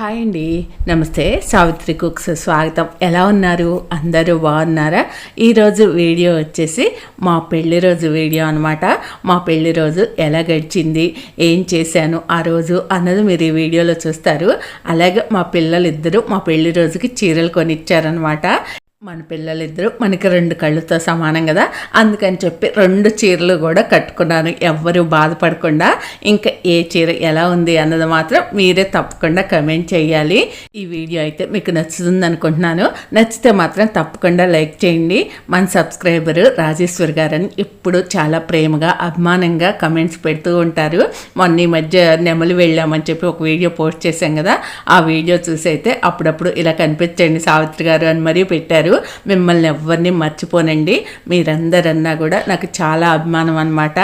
Hi అండి. నమస్తే Savitri cooks స్వాగతం. ఎలా ఉన్నారు? అందరూ బాగున్నారా? ఈరోజు వీడియో వచ్చేసి మా పెళ్ళి రోజు వీడియో అనమాట మా పెళ్ళి రోజు ఎలా గడిచింది? ఏం చేశాను ఆ రోజు అన్నది మీరు ఈ వీడియోలో చూస్తారు. అలాగే మా పిల్లలిద్దరూ మా పెళ్ళి రోజుకి చీరలు కొనిచ్చారనమాట మన పిల్లలిద్దరూ మనకి రెండు కళ్ళుతో సమానం కదా? అందుకని చెప్పి రెండు చీరలు కూడా కట్టుకున్నాను ఎవ్వరూ బాధపడకుండా ఇంకా ఏ చీర ఎలా ఉంది అన్నది మాత్రం మీరే తప్పకుండా కమెంట్ చేయాలి. ఈ వీడియో అయితే మీకు నచ్చుతుంది అనుకుంటున్నాను. నచ్చితే మాత్రం తప్పకుండా లైక్ చేయండి. మన సబ్స్క్రైబర్ రాజేశ్వర్ గారని ఇప్పుడు చాలా ప్రేమగా అభిమానంగా కమెంట్స్ పెడుతూ ఉంటారు. మొన్న ఈ మధ్య నెమలి వెళ్ళామని చెప్పి ఒక వీడియో పోస్ట్ చేశాం కదా? ఆ వీడియో చూసి అయితే అప్పుడప్పుడు ఇలా కనిపించండి సావిత్రి గారు అని మరీ పెట్టారు. మిమ్మల్ని ఎవరిని మర్చిపోనండి. మీరందరన్నా కూడా నాకు చాలా అభిమానం అనమాట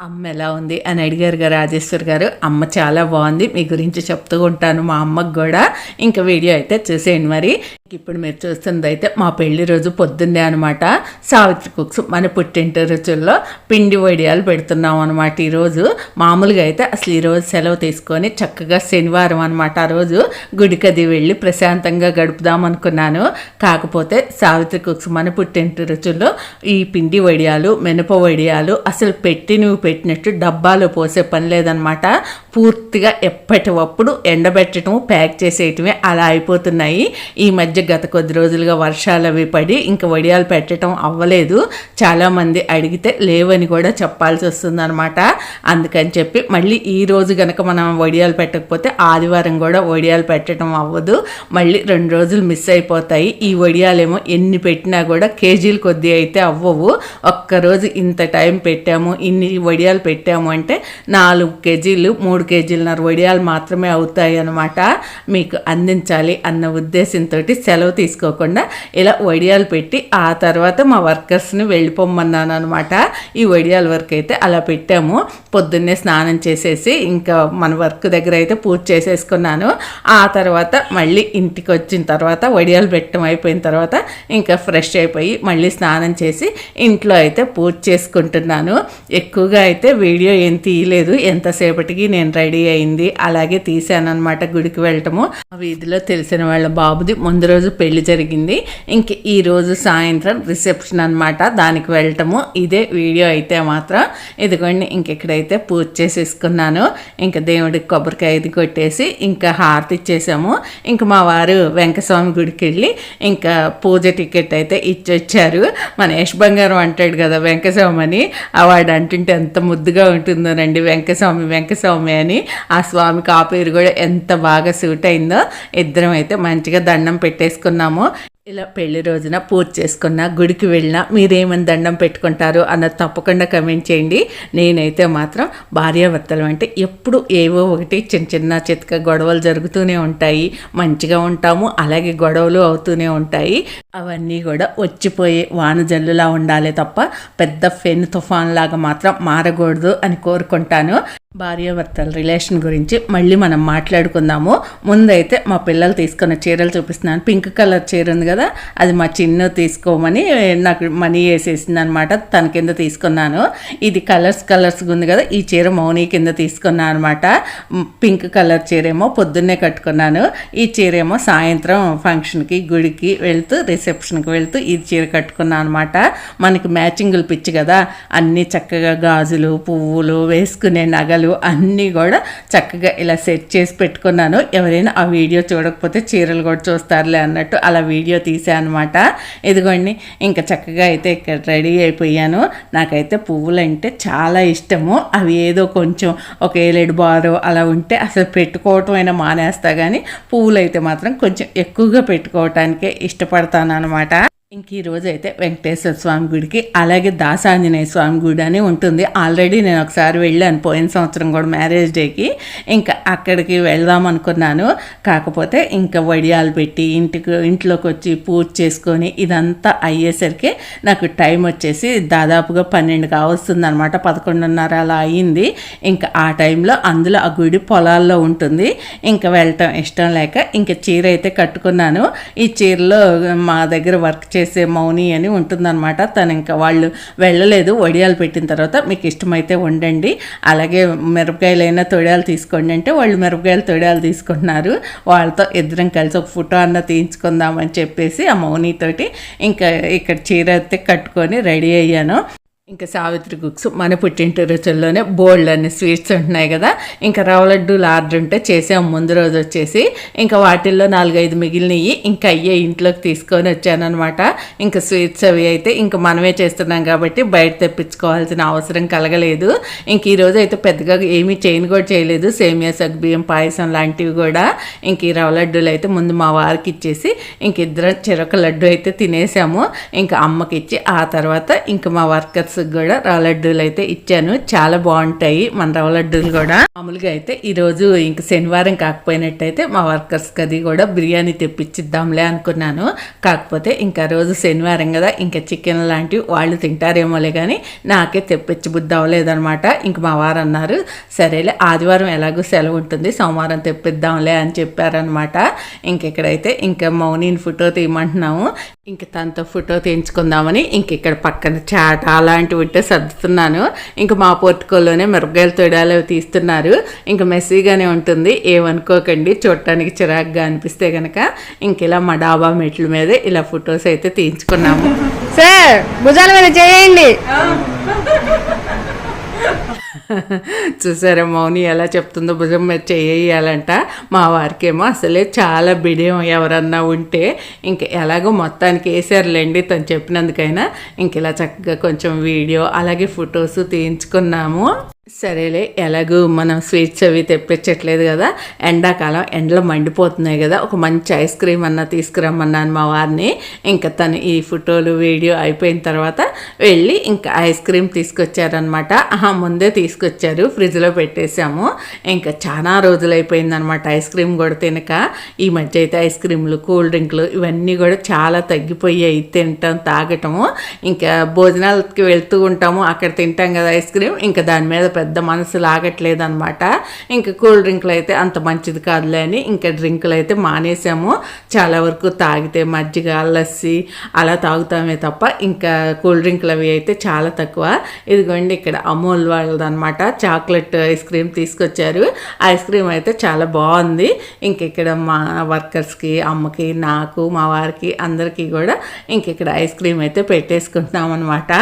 అమ్మ ఎలా ఉంది అని అడిగారు గారు రాజేశ్వర్ గారు. అమ్మ చాలా బాగుంది. మీ గురించి చెప్తూ ఉంటాను మా అమ్మకు కూడా. ఇంకా వీడియో అయితే చూసేయండి మరి. ఇప్పుడు మీరు చూస్తుంది అయితే మా పెళ్ళి రోజు పొద్దున్నే అనమాట సావిత్రి కుక్స్ మన పుట్టింటి రుచుల్లో పిండి వడియాలు పెడుతున్నాం అనమాట ఈరోజు మామూలుగా అయితే అసలు ఈరోజు సెలవు తీసుకొని చక్కగా శనివారం అనమాట ఆ రోజు గుడికది వెళ్ళి ప్రశాంతంగా గడుపుదాం అనుకున్నాను. కాకపోతే సావిత్రి కుక్స్ మన పుట్టింటి రుచుల్లో ఈ పిండి వడియాలు మినప వడియాలు అసలు పెట్టి నువ్వు పెట్టినట్టు డబ్బాలో పోసే పని లేదనమాట పూర్తిగా ఎప్పటికప్పుడు ఎండబెట్టడం ప్యాక్ చేసేయటమే అలా అయిపోతున్నాయి. ఈ మధ్య గత కొద్ది రోజులుగా వర్షాలు అవి పడి ఇంకా వడియాలు పెట్టడం అవ్వలేదు. చాలామంది అడిగితే లేవని కూడా చెప్పాల్సి వస్తుందన్నమాట. అందుకని చెప్పి మళ్ళీ ఈ రోజు గనక మనం వడియాలు పెట్టకపోతే ఆదివారం కూడా వడియాలు పెట్టడం అవ్వదు. మళ్ళీ రెండు రోజులు మిస్ అయిపోతాయి. ఈ వడియాలేమో ఎన్ని పెట్టినా కూడా కేజీలు కొద్ది అయితే అవ్వవు. ఒక్కరోజు ఇంత టైం పెట్టాము ఇన్ని వడియాలు పెట్టాము అంటే నాలుగు కేజీలు మూడు కేజీలన్నర వడియాలు మాత్రమే అవుతాయి అన్నమాట. మీకు అందించాలి అన్న ఉద్దేశంతో సెలవు తీసుకోకుండా ఇలా వడియాలు పెట్టి ఆ తర్వాత మా వర్కర్స్ని వెళ్ళిపోమన్నాను అనమాట ఈ వడియాల వర్క్ అయితే అలా పెట్టాము. పొద్దున్నే స్నానం చేసేసి ఇంకా మన వర్క్ దగ్గర అయితే పూజ చేసేసుకున్నాను. ఆ తర్వాత మళ్ళీ ఇంటికి వచ్చిన తర్వాత వడియాలు పెట్టడం అయిపోయిన తర్వాత ఇంకా ఫ్రెష్ అయిపోయి మళ్ళీ స్నానం చేసి ఇంట్లో అయితే పూజ చేసుకుంటున్నాను. ఎక్కువగా అయితే వీడియో ఏం తీయలేదు. ఎంతసేపటికి నేను రెడీ అయింది. అలాగే తీసాను అనమాట గుడికి వెళ్ళటము. వీధిలో తెలిసిన వాళ్ళ బాబుది ముందు రోజు పెళ్ళి జరిగింది. ఇంక ఈరోజు సాయంత్రం రిసెప్షన్ అనమాట దానికి వెళ్ళటము. ఇదే వీడియో అయితే మాత్రం. ఇదిగోండి ఇంకెక్కడైతే పూజ చేసేసుకున్నాను. ఇంకా దేవుడికి కొబ్బరికాయ ఇది కొట్టేసి ఇంకా హారతి ఇచ్చేసాము. ఇంకా మా వారు వెంకస్వామి గుడికి వెళ్ళి ఇంకా పూజ టికెట్ అయితే ఇచ్చొచ్చారు. మన యశ్ బంగారం అంటాడు కదా వెంకస్వామి అని ఆ వాడు అంటుంటే ఎంత ముద్దుగా ఉంటుందోనండి వెంకస్వామి వెంకస్వామి అని. ఆ స్వామికి ఆ పేరు కూడా ఎంత బాగా సూట్ అయిందో. ఇద్దరం అయితే మంచిగా దండం పెట్టేసుకున్నాము ఇలా పెళ్ళి రోజున పూజ చేసుకున్న గుడికి వెళ్ళినా మీరేమని దండం పెట్టుకుంటారు అన్నది తప్పకుండా కమెంట్ చేయండి. నేనైతే మాత్రం భార్యాభర్తలు అంటే ఎప్పుడు ఏవో ఒకటి చిన్న చిన్న చితక గొడవలు జరుగుతూనే ఉంటాయి. మంచిగా ఉంటాము అలాగే గొడవలు అవుతూనే ఉంటాయి. అవన్నీ కూడా వచ్చిపోయే వానజల్లులా ఉండాలి తప్ప పెద్ద ఫెన్ తుఫాన్ లాగా మాత్రం మారకూడదు అని కోరుకుంటాను. భార్యాభర్తల రిలేషన్ గురించి మళ్ళీ మనం మాట్లాడుకుందాము. ముందైతే మా పిల్లలు తీసుకున్న చీరలు చూపిస్తున్నాను. పింక్ కలర్ చీర ఉంది కదా అది మా చిన్న తీసుకోమని నాకు మనీ వేసేసింది అనమాట తన కింద తీసుకున్నాను. ఇది కలర్స్ కలర్స్ ఉంది కదా ఈ చీర మౌని కింద తీసుకున్నాను అనమాట పింక్ కలర్ చీర ఏమో పొద్దున్నే కట్టుకున్నాను. ఈ చీర ఏమో సాయంత్రం ఫంక్షన్కి గుడికి వెళ్తూ రిసెప్షన్కి వెళ్తూ ఈ చీర కట్టుకున్నాను అనమాట మనకి మ్యాచింగులు పిచ్చి కదా అన్నీ చక్కగా గాజులు పువ్వులు వేసుకునే నగలు అన్నీ కూడా చక్కగా ఇలా సెట్ చేసి పెట్టుకున్నాను. ఎవరైనా ఆ వీడియో చూడకపోతే చీరలు కూడా చూస్తారులే అన్నట్టు అలా వీడియో తీసాను అనమాట ఇదిగోండి ఇంకా చక్కగా అయితే ఇక్కడ రెడీ అయిపోయాను. నాకైతే పువ్వులు అంటే చాలా ఇష్టము. అవి ఏదో కొంచెం ఒక ఏలేడు బారో అలా ఉంటే అసలు పెట్టుకోవటం అయినా మానేస్తా కానీ పువ్వులు అయితే మాత్రం కొంచెం ఎక్కువగా పెట్టుకోవటానికే ఇష్టపడతాను అనమాట ఇంక ఈ రోజు అయితే వెంకటేశ్వర స్వామి గుడికి అలాగే దాసాంజనేయ స్వామి గుడి అని ఉంటుంది. ఆల్రెడీ నేను ఒకసారి వెళ్ళాను. పోయిన సంవత్సరం కూడా మ్యారేజ్ డేకి ఇంకా అక్కడికి వెళ్దాం అనుకున్నాను. కాకపోతే ఇంకా వడియాలు పెట్టి ఇంటికి ఇంట్లోకి వచ్చి పూజ చేసుకొని ఇదంతా అయ్యేసరికి నాకు టైం వచ్చేసి దాదాపుగా పన్నెండు కావస్తుంది అనమాట పదకొండున్నర అలా అయ్యింది. ఇంకా ఆ టైంలో అందులో ఆ గుడి పొలాల్లో ఉంటుంది. ఇంకా వెళ్ళటం ఇష్టం లేక ఇంకా చీర అయితే కట్టుకున్నాను. ఈ చీరలో మా దగ్గర వర్క్ చేసే మౌని అని ఉంటుందన్నమాట. తను ఇంకా వాళ్ళు వెళ్ళలేదు. వడియాలు పెట్టిన తర్వాత మీకు ఇష్టమైతే వండండి. అలాగే మిరపకాయలైనా తొడియాలు తీసుకోండి అంటే వాళ్ళు మిరపకాయలు తొడియాలు తీసుకుంటున్నారు. వాళ్ళతో ఇద్దరం కలిసి ఒక ఫోటో అన్న తీయించుకుందామని చెప్పేసి ఆ మౌనితోటి ఇంకా ఇక్కడ చీర అయితే కట్టుకొని రెడీ అయ్యాను. ఇంకా సావిత్రి కుక్స్ మన పుట్టింటి రుచుల్లోనే బోల్డ్ అనే స్వీట్స్ ఉంటున్నాయి కదా. ఇంకా రవ్వ లడ్డూలు ఆర్డర్ ఉంటే చేసాం ముందు రోజు వచ్చేసి. ఇంకా వాటిల్లో నాలుగైదు మిగిలినవి ఇంకా అయ్యే ఇంట్లోకి తీసుకొని వచ్చానమాట ఇంకా స్వీట్స్ అవి అయితే ఇంకా మనమే చేస్తున్నాం కాబట్టి బయట తెప్పించుకోవాల్సిన అవసరం కలగలేదు. ఇంక ఈరోజు అయితే పెద్దగా ఏమీ చేయను కూడా చేయలేదు. సేమియా సగ్బియ్యం పాయసం లాంటివి కూడా. ఇంక ఈ రవ్వ లడ్డూలు అయితే ముందు మా వారికి ఇచ్చేసి ఇంక ఇద్దరం చెరొక లడ్డు అయితే తినేసాము. ఇంకా అమ్మకి ఇచ్చి ఆ తర్వాత ఇంకా మా వర్కర్స్ కూడా రవ్వ లడ్డూలు అయితే ఇచ్చాను. చాలా బాగుంటాయి మన రవ్వ లడ్డూలు కూడా. మామూలుగా అయితే ఈరోజు ఇంక శనివారం కాకపోయినట్టయితే మా వర్కర్స్కి అది కూడా బిర్యానీ తెప్పించిద్దాంలే అనుకున్నాను. కాకపోతే ఇంకా రోజు శనివారం కదా ఇంకా చికెన్ లాంటివి వాళ్ళు తింటారేమోలే కానీ నాకే తెప్పించి బుద్ధి అవ్వలేదనమాట ఇంక మా వారు అన్నారు సరేలే ఆదివారం ఎలాగో సెలవు ఉంటుంది సోమవారం తెప్పిద్దాంలే అని చెప్పారనమాట. ఇంక ఇక్కడైతే ఇంకా మౌనిని ఫోటో తీయమంటున్నాము. ఇంక తనతో ఫోటో తీయించుకుందామని ఇంక ఇక్కడ పక్కన చాట అలాంటివి ఉంటే సర్దుతున్నాను. ఇంక మా పోర్టుకోలోనే మిరపకాయలు తొడాలు తీస్తున్నారు. ఇంక మెస్సీగానే ఉంటుంది. ఏమనుకోకండి. చూడటానికి చిరాగ్గా అనిపిస్తే కనుక ఇంక ఇలా మా డాబా మెట్ల మీదే ఇలా ఫొటోస్ అయితే తీయించుకున్నాము. సార్ భుజాల మీద చేయండి. చూసారా మౌని ఎలా చెప్తుందో భుజం మీద చేయాలంట మా వారికేమో అసలే చాలా బిడియం ఎవరన్నా ఉంటే ఇంక ఎలాగో మొత్తానికి వేసారులేండి తను చెప్పినందుకైనా. ఇంక ఇలా చక్కగా కొంచెం వీడియో అలాగే ఫొటోస్ తీయించుకున్నాము. సరేలే ఎలాగూ మనం స్వీట్స్ అవి తెప్పించట్లేదు కదా. ఎండాకాలం ఎండలు మండిపోతున్నాయి కదా. ఒక మంచి ఐస్ క్రీమ్ అన్న తీసుకురమ్మన్నాను మా వారిని. ఇంకా తను ఈ ఫోటోలు వీడియో అయిపోయిన తర్వాత వెళ్ళి ఇంకా ఐస్ క్రీమ్ తీసుకొచ్చారనమాట ఆహా ముందే తీసుకొచ్చారు. ఫ్రిడ్జ్లో పెట్టేశాము. ఇంకా చాలా రోజులు అయిపోయిందనమాట ఐస్ క్రీమ్ కూడా తినక. ఈ మధ్య అయితే ఐస్ క్రీమ్లు కూల్ డ్రింక్లు ఇవన్నీ కూడా చాలా తగ్గిపోయాయి. తినటం తాగటము. ఇంకా భోజనాలకి వెళ్తూ ఉంటాము. అక్కడ తింటాం కదా ఐస్ క్రీమ్. ఇంకా దాని మీద పెద్ద మనసు లాగట్లేదు అనమాట ఇంకా కూల్ డ్రింక్లు అయితే అంత మంచిది కాదులే అని ఇంకా డ్రింకులు అయితే మానేసాము. చాలా వరకు తాగితే మజ్జిగ లస్సి అలా తాగుతామే తప్ప ఇంకా కూల్ డ్రింక్లు అవి అయితే చాలా తక్కువ. ఇదిగోండి ఇక్కడ అమూల్ వాళ్ళది అనమాట చాక్లెట్ ఐస్ క్రీమ్ తీసుకొచ్చారు. ఐస్ క్రీమ్ అయితే చాలా బాగుంది. ఇంక ఇక్కడ మా వర్కర్స్కి అమ్మకి నాకు మా వారికి అందరికీ కూడా ఇంక ఇక్కడ ఐస్ క్రీమ్ అయితే పెట్టేసుకుంటున్నాం అనమాట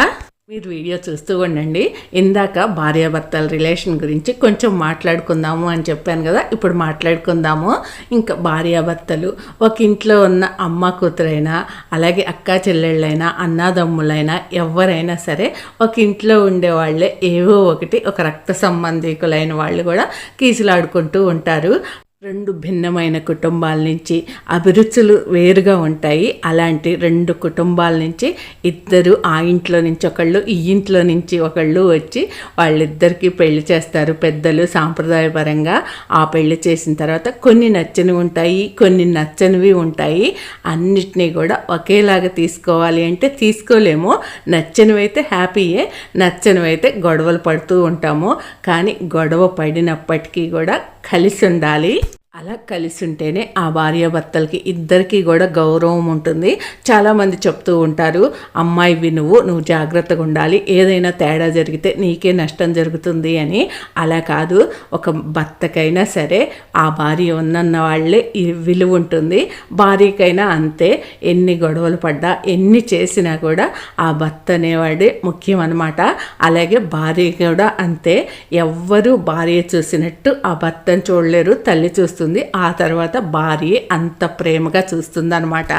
మీరు వీడియో చూస్తూ ఉండండి. ఇందాక భార్యాభర్తల రిలేషన్ గురించి కొంచెం మాట్లాడుకుందాము అని చెప్పాను కదా ఇప్పుడు మాట్లాడుకుందాము. ఇంకా భార్యాభర్తలు ఒక ఇంట్లో ఉన్న అమ్మ కూతురైనా అలాగే అక్క చెల్లెళ్ళైనా అన్నాదమ్ములైనా ఎవరైనా సరే ఒక ఇంట్లో ఉండే వాళ్ళే ఏవో ఒకటి ఒక రక్త సంబంధికులైన వాళ్ళు కూడా కీచులాడుకుంటూ ఉంటారు. రెండు భిన్నమైన కుటుంబాల నుంచి అభిరుచులు వేరుగా ఉంటాయి. అలాంటి రెండు కుటుంబాల నుంచి ఇద్దరు ఆ ఇంట్లో నుంచి ఒకళ్ళు ఈ ఇంట్లో నుంచి ఒకళ్ళు వచ్చి వాళ్ళిద్దరికీ పెళ్ళి చేస్తారు. పెద్దలు సాంప్రదాయపరంగా ఆ పెళ్ళి చేసిన తర్వాత కొన్ని నచ్చనివి ఉంటాయి కొన్ని నచ్చనివి ఉంటాయి. అన్నిటినీ కూడా ఒకేలాగా తీసుకోవాలి అంటే తీసుకోలేము. నచ్చనివైతే హ్యాపీయే నచ్చనివైతే గొడవలు పడుతూ ఉంటాము. కానీ గొడవ పడినప్పటికీ కూడా కలిసి ఉండాలి. అలా కలిసి ఉంటేనే ఆ భార్యాభర్తలకి ఇద్దరికీ కూడా గౌరవం ఉంటుంది. చాలామంది చెప్తూ ఉంటారు అమ్మాయి నువ్వు నువ్వు జాగ్రత్తగా ఉండాలి. ఏదైనా తేడా జరిగితే నీకే నష్టం జరుగుతుంది అని. అలా కాదు ఒక భర్తకైనా సరే ఆ భార్య ఉన్నన్న వాళ్ళే విలువ ఉంటుంది. భార్యకైనా అంతే ఎన్ని గొడవలు పడ్డా ఎన్ని చేసినా కూడా ఆ భర్త అనేవాడే ముఖ్యం అనమాట అలాగే భార్య కూడా అంతే. ఎవ్వరూ భార్య చూసినట్టు ఆ భర్తను చూడలేరు తల్లి చూస్తుంది. ఆ తర్వాత భార్య అంత ప్రేమగా చూస్తుందనమాట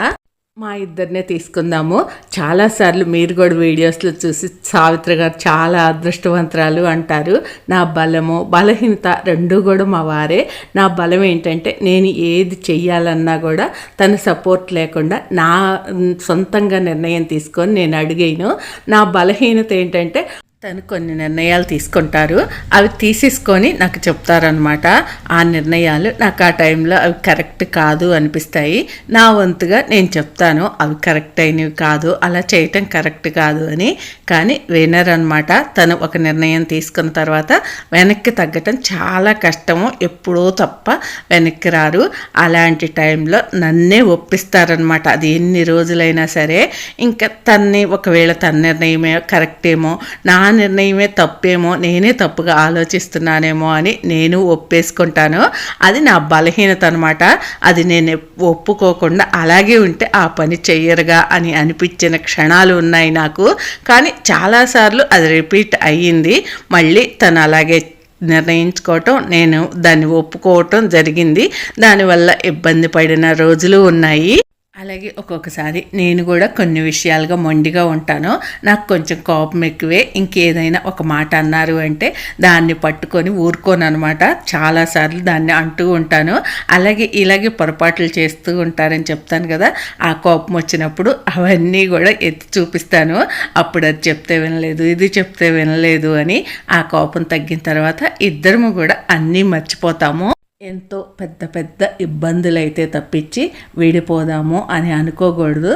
మా ఇద్దరినే తీసుకుందాము. చాలాసార్లు మీరు కూడా వీడియోస్లో చూసి సావిత్రి గారు చాలా అదృష్టవంతురాలు అంటారు. నా బలము బలహీనత రెండు కూడా మా వారే. నా బలం ఏంటంటే నేను ఏది చెయ్యాలన్నా కూడా తన సపోర్ట్ లేకుండా నా సొంతంగా నిర్ణయం తీసుకొని నేను అడిగాను. నా బలహీనత ఏంటంటే తను కొన్ని నిర్ణయాలు తీసుకుంటారు. అవి తీసేసుకొని నాకు చెప్తారనమాట ఆ నిర్ణయాలు నాకు ఆ టైంలో అవి కరెక్ట్ కాదు అనిపిస్తాయి. నా వంతుగా నేను చెప్తాను. అవి కరెక్ట్ అయినవి కాదు. అలా చేయటం కరెక్ట్ కాదు అని. కానీ వినర్ అనమాట తను ఒక నిర్ణయం తీసుకున్న తర్వాత వెనక్కి తగ్గటం చాలా కష్టము. ఎప్పుడూ తప్ప వెనక్కి రారు. అలాంటి టైంలో నన్నే ఒప్పిస్తారనమాట అది ఎన్ని రోజులైనా సరే. ఇంకా తన్ని ఒకవేళ తన నిర్ణయమే కరెక్ట్ ఏమో నా నిర్ణయమే తప్పేమో నేనే తప్పుగా ఆలోచిస్తున్నానేమో అని నేను ఒప్పేసుకుంటాను. అది నా బలహీనత అనమాట అది నేను ఒప్పుకోకుండా అలాగే ఉంటే ఆ పని చెయ్యరుగా అని అనిపించిన క్షణాలు ఉన్నాయి నాకు. కానీ చాలాసార్లు అది రిపీట్ అయ్యింది. మళ్ళీ తను అలాగే నిర్ణయించుకోవటం నేను దాన్ని ఒప్పుకోవటం జరిగింది. దానివల్ల ఇబ్బంది పడిన రోజులు ఉన్నాయి. అలాగే ఒక్కొక్కసారి నేను కూడా కొన్ని విషయాలుగా మొండిగా ఉంటాను. నాకు కొంచెం కోపం ఎక్కువే. ఇంకేదైనా ఒక మాట అన్నారు అంటే దాన్ని పట్టుకొని ఊరుకోను అనమాట చాలాసార్లు దాన్ని అంటూ ఉంటాను. అలాగే ఇలాగే పొరపాట్లు చేస్తూ ఉంటారని చెప్తాను కదా ఆ కోపం వచ్చినప్పుడు అవన్నీ కూడా ఎత్తి చూపిస్తాను. అప్పుడు అది చెప్తే వినలేదు ఇది చెప్తే వినలేదు అని ఆ కోపం తగ్గిన తర్వాత ఇద్దరము కూడా అన్నీ మర్చిపోతాము. ఎంతో పెద్ద పెద్ద ఇబ్బందులైతే తప్పించి విడిపోదాము అని అనుకోకూడదు.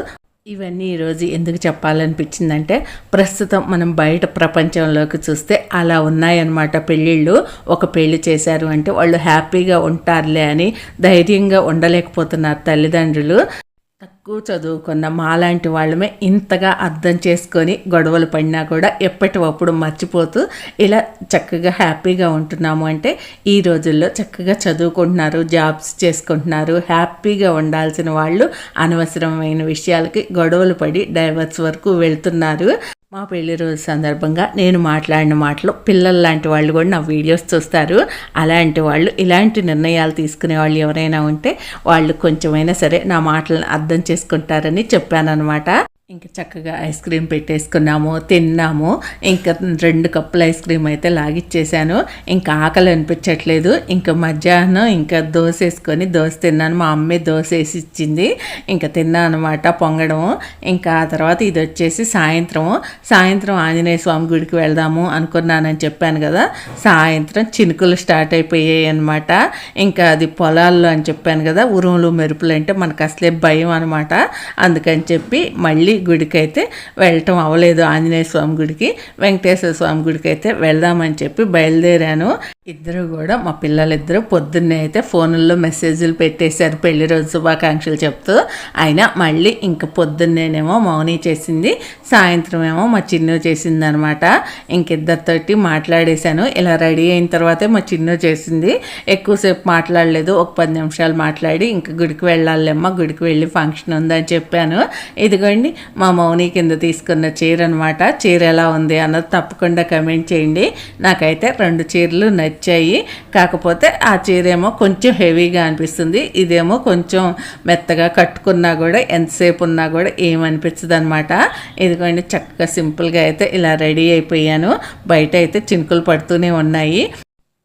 ఇవన్నీ ఈరోజు ఎందుకు చెప్పాలనిపించిందంటే ప్రస్తుతం మనం బయట ప్రపంచంలోకి చూస్తే అలా ఉన్నాయన్నమాట పెళ్ళిళ్ళు. ఒక పెళ్ళి చేశారు అంటే వాళ్ళు హ్యాపీగా ఉంటారులే అని ధైర్యంగా ఉండలేకపోతున్నారు తల్లిదండ్రులు. తక్కువ చదువుకున్న మాలాంటి వాళ్ళమే ఇంతగా అర్థం చేసుకొని గొడవలు పడినా కూడా ఎప్పటికప్పుడు మర్చిపోతూ ఇలా చక్కగా హ్యాపీగా ఉంటున్నాము అంటే ఈ రోజుల్లో చక్కగా చదువుకుంటున్నారు జాబ్స్ చేసుకుంటున్నారు హ్యాపీగా ఉండాల్సిన వాళ్ళు అనవసరమైన విషయాలకి గొడవలు పడి డైవర్స్ వరకు వెళ్తున్నారు. మా పెళ్ళి రోజు సందర్భంగా నేను మాట్లాడిన మాటలు పిల్లలు లాంటి వాళ్ళు కూడా నా వీడియోస్ చూస్తారు. అలాంటి వాళ్ళు ఇలాంటి నిర్ణయాలు తీసుకునే వాళ్ళు ఎవరైనా ఉంటే వాళ్ళు కొంచెమైనా సరే నా మాటలను అర్థం చేసుకుంటారని చెప్పానన్నమాట. ఇంకా చక్కగా ఐస్ క్రీమ్ పెట్టేసుకున్నాము తిన్నాము. ఇంకా రెండు కప్పుల ఐస్ క్రీమ్ అయితే లాగిచ్చేసాను. ఇంకా ఆకలి అనిపించట్లేదు. ఇంకా మధ్యాహ్నం ఇంకా దోశ వేసుకొని దోశ తిన్నాను. మా అమ్మే దోశ వేసి ఇచ్చింది ఇంకా తిన్నాను అనమాట పొంగడము. ఇంకా ఆ తర్వాత ఇది వచ్చేసి సాయంత్రం సాయంత్రం ఆంజనేయ స్వామి గుడికి వెళ్దాము అనుకున్నానని చెప్పాను కదా. సాయంత్రం చినుకులు స్టార్ట్ అయిపోయాయి అనమాట ఇంకా అది పొలాల్లో అని చెప్పాను కదా. ఉరుములు మెరుపులు అంటే మనకు అసలే భయం అనమాట అందుకని చెప్పి మళ్ళీ గుడికి అయితే వెళ్ళటం అవ్వలేదు. ఆంజనేయ స్వామి గుడికి వెంకటేశ్వర స్వామి గుడికి అయితే వెళ్దామని చెప్పి బయలుదేరాను. ఇద్దరు కూడా మా పిల్లలిద్దరూ పొద్దున్నే అయితే ఫోన్లో మెసేజ్లు పెట్టేశారు. పెళ్ళి రోజు శుభాకాంక్షలు చెప్తూ. అయినా మళ్ళీ ఇంక పొద్దున్నేనేమో మౌని చేసింది. సాయంత్రం ఏమో మా చిన్ను చేసింది అనమాట ఇంకిద్దరితోటి మాట్లాడేశాను. ఇలా రెడీ అయిన తర్వాతే మా చిన్ను చేసింది. ఎక్కువసేపు మాట్లాడలేదు. ఒక పది నిమిషాలు మాట్లాడి ఇంక గుడికి వెళ్ళాలేమ్మా గుడికి వెళ్ళి ఫంక్షన్ ఉందని చెప్పాను. ఇదిగోండి మా మౌని కింద తీసుకున్న చీర అనమాట చీర ఎలా ఉంది అన్నది తప్పకుండా కమెంట్ చేయండి. నాకైతే రెండు చీరలు నచ్చాయి. కాకపోతే ఆ చీర ఏమో కొంచెం హెవీగా అనిపిస్తుంది. ఇదేమో కొంచెం మెత్తగా కట్టుకున్నా కూడా ఎంతసేపు ఉన్నా కూడా ఏమనిపించదు అనమాట ఇదిగోండి చక్కగా సింపుల్గా అయితే ఇలా రెడీ అయిపోయాను. బయట అయితే చినుకులు పడుతూనే ఉన్నాయి.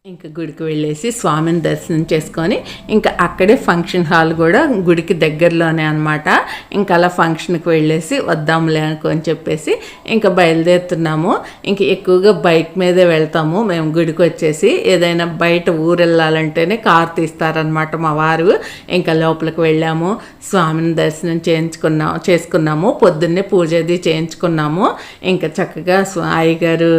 ఇంకా గుడికి వెళ్ళేసి స్వామిని దర్శనం చేసుకొని ఇంకా అక్కడే ఫంక్షన్ హాల్ కూడా గుడికి దగ్గరలోనే అనమాట ఇంకా అలా ఫంక్షన్కి వెళ్ళేసి వద్దాంలే అనుకొని చెప్పేసి ఇంకా బయలుదేరుతున్నాము. ఇంక ఎక్కువగా బైక్ మీదే వెళ్తాము. మేము గుడికి వచ్చేసి ఏదైనా బయట ఊరు వెళ్ళాలంటేనే కార్ తీస్తారనమాట మా వారు. ఇంకా లోపలికి వెళ్ళాము. స్వామిని దర్శనం చేయించుకున్నాము చేసుకున్నాము. పొద్దున్నే పూజ అది చేయించుకున్నాము. ఇంకా చక్కగా అయ్యగారు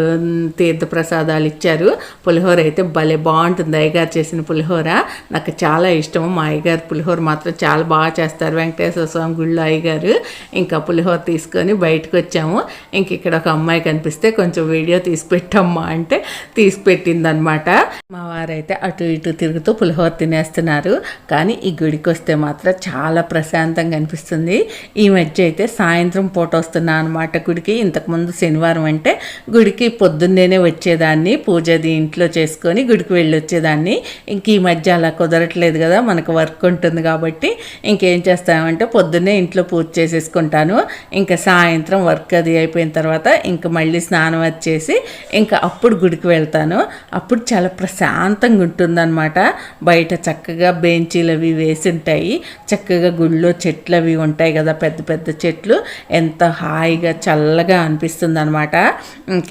తీర్థ ప్రసాదాలు ఇచ్చారు. పులిహోర అయితే భలే బాగుంటుంది అయ్యగారు చేసిన పులిహోర. నాకు చాలా ఇష్టము. మా అయ్యగారు పులిహోర మాత్రం చాలా బాగా చేస్తారు. వెంకటేశ్వర స్వామి గుళ్ళో అయ్యగారు. ఇంకా పులిహోర తీసుకొని బయటకు వచ్చాము. ఇంక ఇక్కడ ఒక అమ్మాయి కనిపిస్తే కొంచెం వీడియో తీసి పెట్టమ్మా అంటే తీసి పెట్టిందనమాట. మా వారైతే అటు ఇటు తిరుగుతూ పులిహోర తినేస్తున్నారు. కానీ ఈ గుడికి వస్తే మాత్రం చాలా ప్రశాంతంగా అనిపిస్తుంది. ఈ మధ్య అయితే సాయంత్రం పూట వస్తున్నా అనమాట గుడికి. ఇంతకుముందు శనివారం అంటే గుడికి పొద్దున్నేనే వచ్చేదాన్ని. పూజది ఇంట్లో చేసుకొని చేసుకొని గుడికి వెళ్ళి వచ్చేదాన్ని ఇంక ఈ మధ్య అలా కుదరట్లేదు కదా మనకు వర్క్ ఉంటుంది కాబట్టి ఇంకేం చేస్తామంటే పొద్దున్నే ఇంట్లో పూజ చేసేసుకుంటాను. ఇంకా సాయంత్రం వర్క్ అది అయిపోయిన తర్వాత ఇంకా మళ్ళీ స్నానం అది చేసి ఇంకా అప్పుడు గుడికి వెళ్తాను. అప్పుడు చాలా ప్రశాంతంగా ఉంటుందన్నమాట. బయట చక్కగా బెంచీలు అవి వేసి ఉంటాయి. చక్కగా గుళ్ళో చెట్లు అవి ఉంటాయి కదా పెద్ద పెద్ద చెట్లు. ఎంత హాయిగా చల్లగా అనిపిస్తుంది అనమాట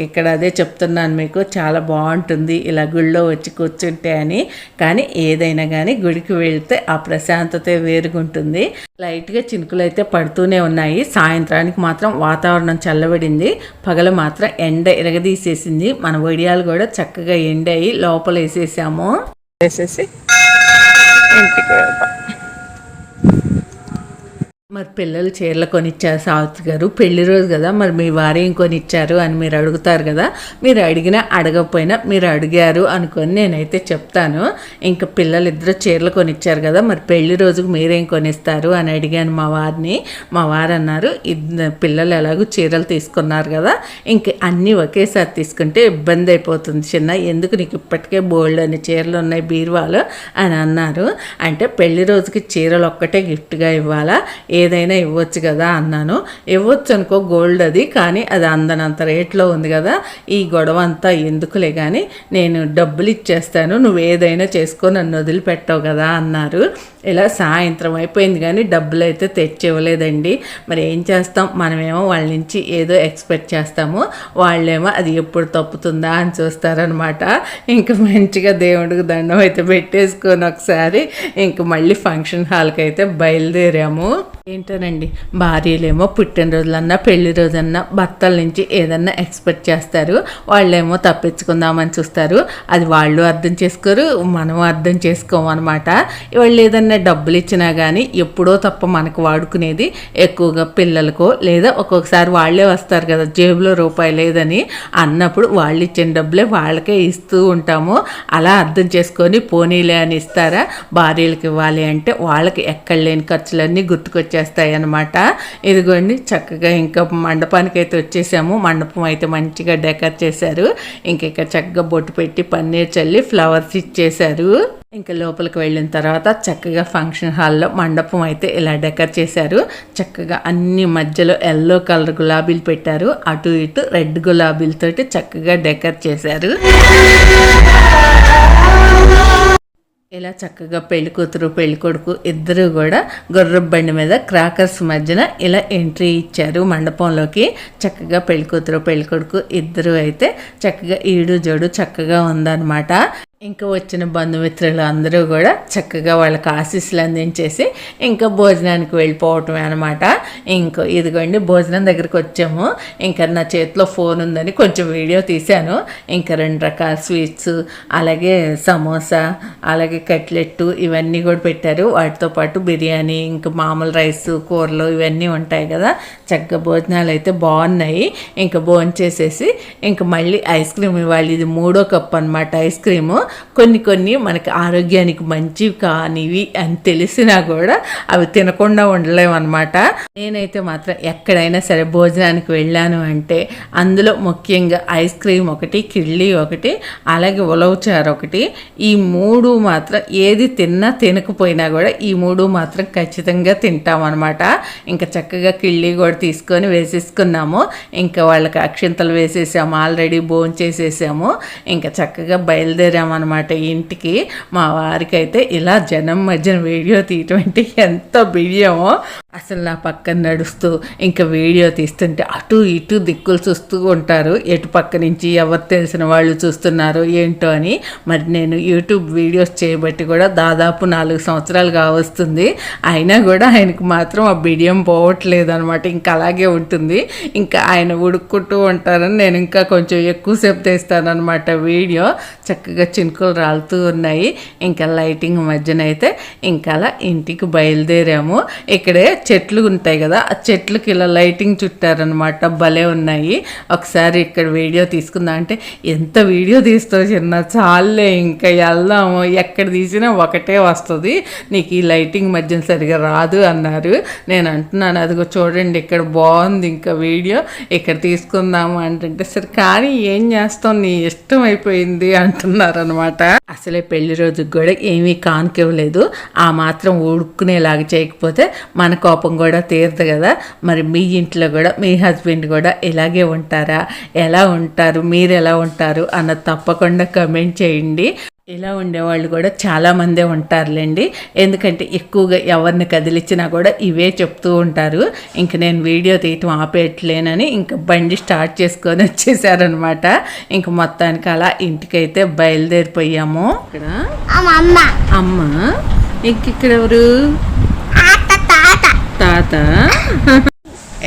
ఇక్కడ అదే చెప్తున్నాను మీకు చాలా బాగుంటుంది. ఇలా గుడిలో వచ్చి కూర్చుంటే అని కానీ ఏదైనా కానీ గుడికి వెళ్తే ఆ ప్రశాంతత వేరుగుంటుంది. లైట్గా చినుకులు అయితే పడుతూనే ఉన్నాయి. సాయంత్రానికి మాత్రం వాతావరణం చల్లబడింది. పగల మాత్రం ఎండ ఎరగదీసేసింది మన వడియాలు కూడా చక్కగా ఎండాయి. లోపల వేసేసాము వేసేసి ఇంటికి వెళ్తాం మరి పిల్లలు చీరలు కొనిచ్చారు సావిత్రి గారు. పెళ్ళి రోజు కదా మరి మీ వారు ఏం కొనిచ్చారు అని మీరు అడుగుతారు కదా. మీరు అడిగినా అడగకపోయినా మీరు అడిగారు అనుకొని నేనైతే చెప్తాను. ఇంకా పిల్లలు ఇద్దరు చీరలు కొనిచ్చారు కదా మరి పెళ్ళి రోజుకు మీరేం కొనిస్తారు అని అడిగాను మా వారిని. మా వారు అన్నారు పిల్లలు ఎలాగో చీరలు తీసుకున్నారు కదా ఇంక అన్నీ ఒకేసారి తీసుకుంటే ఇబ్బంది అయిపోతుంది చిన్న. ఎందుకు నీకు ఇప్పటికే బోల్డ్ అని చీరలు ఉన్నాయి బీరువాలో అని అన్నారు. అంటే పెళ్ళి రోజుకి చీరలు ఒక్కటే గిఫ్ట్గా ఇవ్వాలా? ఏ ఏదైనా ఇవ్వచ్చు కదా అన్నాను. ఇవ్వచ్చు అనుకో గోల్డ్ అది. కానీ అది అందనంత రేట్లో ఉంది కదా. ఈ గొడవ అంతా ఎందుకులే కానీ నేను డబ్బులు ఇచ్చేస్తాను. నువ్వు ఏదైనా చేసుకో నన్ను వదిలిపెట్టవు కదా అన్నారు. ఇలా సాయంత్రం అయిపోయింది కానీ డబ్బులు అయితే తెచ్చి ఇవ్వలేదండి మరి ఏం చేస్తాం? మనమేమో వాళ్ళ నుంచి ఏదో ఎక్స్పెక్ట్ చేస్తాము. వాళ్ళేమో అది ఎప్పుడు తప్పుతుందా అని చూస్తారనమాట ఇంకా మంచిగా దేవుడికి దండం అయితే పెట్టేసుకొని ఒకసారి ఇంక మళ్ళీ ఫంక్షన్ హాల్కి అయితే బయలుదేరాము. ఏంటోనండి భార్యలేమో పుట్టినరోజులన్నా పెళ్ళి రోజన్నా భర్తల నుంచి ఏదన్నా ఎక్స్పెక్ట్ చేస్తారు. వాళ్ళేమో తప్పించుకుందామని చూస్తారు. అది వాళ్ళు అర్థం చేసుకోరు మనం అర్థం చేసుకోమన్నమాట వాళ్ళు ఏదన్నా డబ్బులు ఇచ్చినా కానీ ఎప్పుడో తప్ప మనకు వాడుకునేది ఎక్కువగా పిల్లలకో లేదా ఒక్కొక్కసారి వాళ్ళే వస్తారు కదా జేబులో రూపాయి లేదని. అన్నప్పుడు వాళ్ళు ఇచ్చిన డబ్బులే వాళ్ళకే ఇస్తూ ఉంటాము. అలా అర్థం చేసుకొని పోనీలే అని ఇస్తారా? భార్యలకు ఇవ్వాలి అంటే వాళ్ళకి ఎక్కడ లేని ఖర్చులన్నీ గుర్తుకొచ్చేస్తాయి అన్నమాట ఇదిగోండి చక్కగా ఇంకా మండపానికి అయితే వచ్చేసాము. మండపం అయితే మంచిగా డెకర్ చేశారు. ఇంక ఇక్కడ చక్కగా బొట్టు పెట్టి పన్నీర్ చల్లి ఫ్లవర్స్ ఇచ్చేశారు. ఇంకా లోపలికి వెళ్ళిన తర్వాత చక్కగా ఫంక్షన్ హాల్లో మండపం అయితే ఇలా డెకర్ చేశారు. చక్కగా అన్ని మధ్యలో ఎల్లో కలర్ గులాబీలు పెట్టారు. అటు ఇటు రెడ్ గులాబీలతోటి చక్కగా డెకర్ చేశారు. ఇలా చక్కగా పెళ్ళి కూతురు పెళ్ళి కొడుకు ఇద్దరు కూడా గుర్రపు బండి మీద క్రాకర్స్ మధ్యన ఇలా ఎంట్రీ ఇచ్చారు మండపంలోకి. చక్కగా పెళ్ళి కూతురు పెళ్ళి కొడుకు ఇద్దరు అయితే చక్కగా ఈడు జోడు చక్కగా ఉందన్నమాట. ఇంకా వచ్చిన బంధుమిత్రులు అందరూ కూడా చక్కగా వాళ్ళకి ఆశీస్సులు అందించేసి ఇంకా భోజనానికి వెళ్ళిపోవటమే అనమాట ఇంకో ఇదిగోండి భోజనం దగ్గరికి వచ్చాము. ఇంకా నా చేతిలో ఫోన్ ఉందని కొంచెం వీడియో తీశాను. ఇంకా రెండు రకాల స్వీట్స్ అలాగే సమోసా అలాగే కట్లెట్టు ఇవన్నీ కూడా పెట్టారు. వాటితో పాటు బిర్యానీ ఇంకా మామూలు రైస్ కూరలు ఇవన్నీ ఉంటాయి కదా. చక్కగా భోజనాలు అయితే బాగున్నాయి. ఇంకా భోజనం చేసేసి ఇంకా మళ్ళీ ఐస్ క్రీమ్ ఇవ్వాలి. ఇది మూడో కప్ అనమాట ఐస్ క్రీము. కొన్ని కొన్ని మనకి ఆరోగ్యానికి మంచివి కానివి అని తెలిసినా కూడా అవి తినకుండా ఉండలేము అనమాట నేనైతే మాత్రం ఎక్కడైనా సరే భోజనానికి వెళ్ళాను అంటే అందులో ముఖ్యంగా ఐస్ క్రీమ్ ఒకటి కిళ్ళి ఒకటి అలాగే ఉలవచారు ఒకటి. ఈ మూడు మాత్రం ఏది తిన్నా తినకపోయినా కూడా ఈ మూడు మాత్రం ఖచ్చితంగా తింటాం అనమాట ఇంకా చక్కగా కిళ్ళి కూడా తీసుకొని వేసేసుకున్నాము. ఇంకా వాళ్ళకి అక్షింతలు వేసేసాము ఆల్రెడీ భోజనం చేసేసాము ఇంకా చక్కగా బయలుదేరాము అనమాట ఇంటికి మా వారికైతే ఇలా జనం మధ్యన వీడియో తీయటం అంటే ఎంత బిడియమో అసలు నా పక్కన నడుస్తూ ఇంకా వీడియో తీస్తుంటే అటు ఇటు దిక్కులు చూస్తూ ఉంటారు. ఎటు పక్క నుంచి ఎవరు తెలిసిన వాళ్ళు చూస్తున్నారు ఏంటో అని. మరి నేను యూట్యూబ్ వీడియోస్ చేయబట్టి కూడా దాదాపు నాలుగు సంవత్సరాలు కావస్తుంది. అయినా కూడా ఆయనకు మాత్రం ఆ బిడియం పోవట్లేదు అనమాట ఇంకా అలాగే ఉంటుంది. ఇంకా ఆయన ఉడుక్కుంటూ ఉంటారని నేను ఇంకా కొంచెం ఎక్కువసేపు తీస్తానమాట వీడియో. చక్కగా చినుకులు రాలుతూ ఉన్నాయి. ఇంకా లైటింగ్ మధ్యన అయితే ఇంకా అలా ఇంటికి బయలుదేరాము. ఇక్కడే చెట్లు ఉంటాయి కదా ఆ చెట్లకి ఇలా లైటింగ్ చుట్టారనమాట భలే ఉన్నాయి. ఒకసారి ఇక్కడ వీడియో తీసుకుందాం అంటే ఎంత వీడియో తీస్తావు చిన్న? చాలే ఇంకా వెళ్దాము. ఎక్కడ తీసినా ఒకటే వస్తుంది. నీకు ఈ లైటింగ్ మధ్యన సరిగా రాదు అన్నారు. నేను అంటున్నాను అదిగో చూడండి ఇక్కడ బాగుంది ఇంకా వీడియో. ఇక్కడ తీసుకుందాము అంటే సరే కానీ ఏం చేస్తాం నీ ఇష్టం అయిపోయింది అంటున్నారు అనమాట అసలే పెళ్ళి రోజుకి కూడా ఏమీ కానుకివ్వలేదు ఆ మాత్రం ఊడుకునేలాగా చేయకపోతే మనకు కోపం కూడా తీరదు కదా. మరి మీ ఇంట్లో కూడా మీ హస్బెండ్ కూడా ఇలాగే ఉంటారా? ఎలా ఉంటారు? మీరు ఎలా ఉంటారు? అన్నది తప్పకుండా కమెంట్ చేయండి. ఇలా ఉండేవాళ్ళు కూడా చాలా మందే ఉంటారులేండి. ఎందుకంటే ఎక్కువగా ఎవరిని కదిలించినా కూడా ఇవే చెప్తూ ఉంటారు. ఇంక నేను వీడియో తీయటం ఆపేయట్లేనని ఇంక బండి స్టార్ట్ చేసుకొని వచ్చేసారనమాట. ఇంక మొత్తానికి అలా ఇంటికైతే బయలుదేరిపోయాము. ఇక్కడ అమ్మ అమ్మ. ఇంక ఇక్కడ ఎవరు? tá?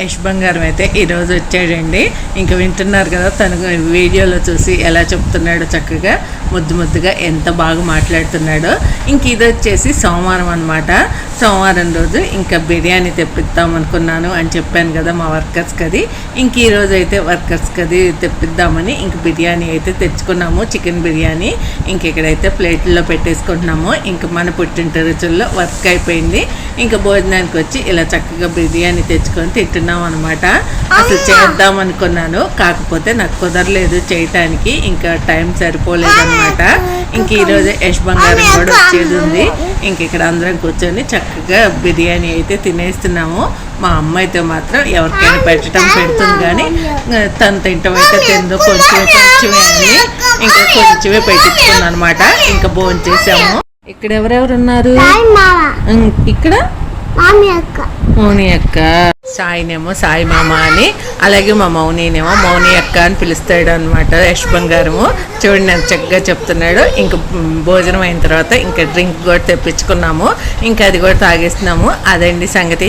యష్ బంగారం అయితే ఈరోజు వచ్చాడండి. ఇంకా వింటున్నారు కదా తను వీడియోలో చూసి ఎలా చెప్తున్నాడో చక్కగా ముద్దు ముద్దుగా ఎంత బాగా మాట్లాడుతున్నాడో. ఇంక ఇది వచ్చేసి సోమవారం అనమాట సోమవారం రోజు ఇంకా బిర్యానీ తెప్పిద్దాం అనుకున్నాను అని చెప్పాను కదా మా వర్కర్స్కి అది ఇంక ఈరోజు అయితే వర్కర్స్కి అది తెప్పిద్దామని ఇంక బిర్యానీ అయితే తెచ్చుకున్నాము చికెన్ బిర్యానీ. ఇంక ఇక్కడైతే ప్లేట్లో పెట్టేసుకుంటున్నాము. ఇంక మన పుట్టింటి రుచుల్లో వర్క్ అయిపోయింది. ఇంకా భోజనానికి వచ్చి ఇలా చక్కగా బిర్యానీ తెచ్చుకొని తింటున్నాం. అనమాట అసలు చేద్దాం అనుకున్నాను కాకపోతే నాకు కుదరలేదు చేయటానికి. ఇంకా టైం సరిపోలేదు అనమాట ఇంక ఈరోజు యశ్ బంగారం కూడా వచ్చేది ఉంది. ఇంక ఇక్కడ అందరం కూర్చొని చక్కగా బిర్యానీ అయితే తినేస్తున్నాము. మా అమ్మ అయితే మాత్రం ఎవరికైనా పెట్టడం పెడుతుంది కానీ తను తింటాం అయితే తిందో కొంచెం కొంచెమే అని ఇంకా కొంచెమే పెట్టించుకున్నాను అనమాట ఇంకా భోజనం చేసాము. ఇక్కడ ఎవరెవరు ఉన్నారు? ఇక్కడ? మామి అక్క. మౌని అక్క. సాయినేమో సాయి మామ అని అలాగే మా మౌనినేమో మౌని అక్క అని పిలుస్తాడు అనమాట యశ్ బంగారము. చూడండి నేను చక్కగా చెప్తున్నాడు. ఇంకా భోజనం అయిన తర్వాత ఇంకా డ్రింక్ కూడా తెప్పించుకున్నాము. ఇంకా అది కూడా తాగేస్తున్నాము. అదండి సంగతి.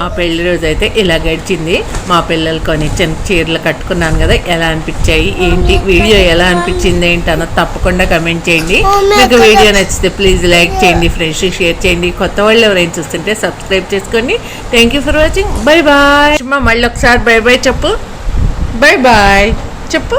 మా పెళ్ళి రోజు అయితే ఇలా గడిచింది. మా పిల్లలు కొని చిన్న చీరలు కట్టుకున్నాను కదా ఎలా అనిపించాయి ఏంటి వీడియో ఎలా అనిపించింది ఏంటి అన్నది తప్పకుండా కమెంట్ చేయండి. మీకు వీడియో నచ్చితే ప్లీజ్ లైక్ చేయండి ఫ్రెండ్స్ షేర్ చేయండి. కొత్త వాళ్ళు ఎవరైనా చూస్తుంటే సబ్స్క్రైబ్ చేసుకోండి. Thank you for watching bye bye మళ్ళీ ఒకసారి బై బాయ్ చెప్పు. బై బాయ్ చెప్పు.